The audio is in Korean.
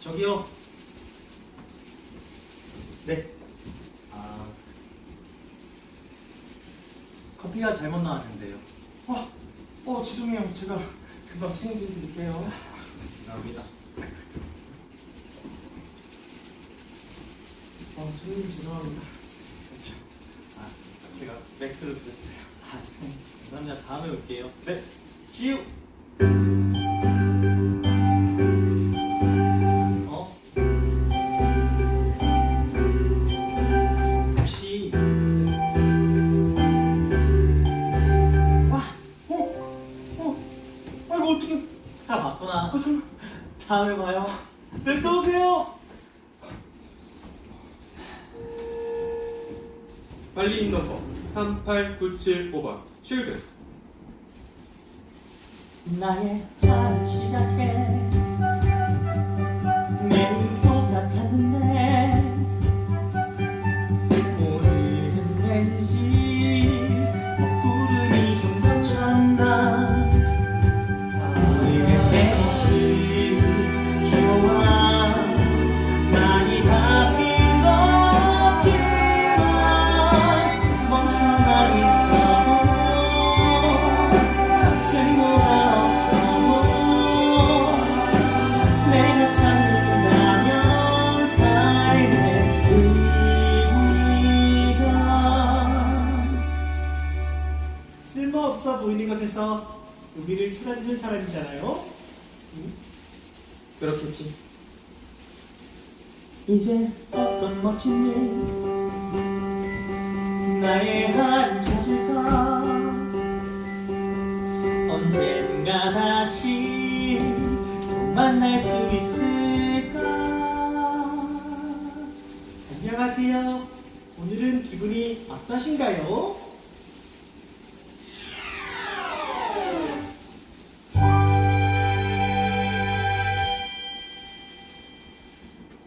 저기요. 네. 아. 커피가 잘못 나왔는데요. 아, 어 죄송해요. 제가 금방 책임져 드릴게요. 감사합니다. 어, 손님 죄송합니다. 아, 제가 맥스로 드렸어요. 아, 네. 감사합니다. 다음에 올게요. 네, 시우. 아 이거 어떻게? 다 좀, 다음에 봐요. 네, 또 오세요. 관리인 넘버 38975번. 출근 나의 하루 시작해. 매일 똑같았는데 오늘은 왠지 쓸모없어 보이는 것에서 의미를 찾아주는 사람이잖아요. 그렇겠지 이제 어떤 멋진 일 나의 하루 찾을까 언젠가 다시 또 만날 수 있을까 안녕하세요. 오늘은 기분이 어떠신가요?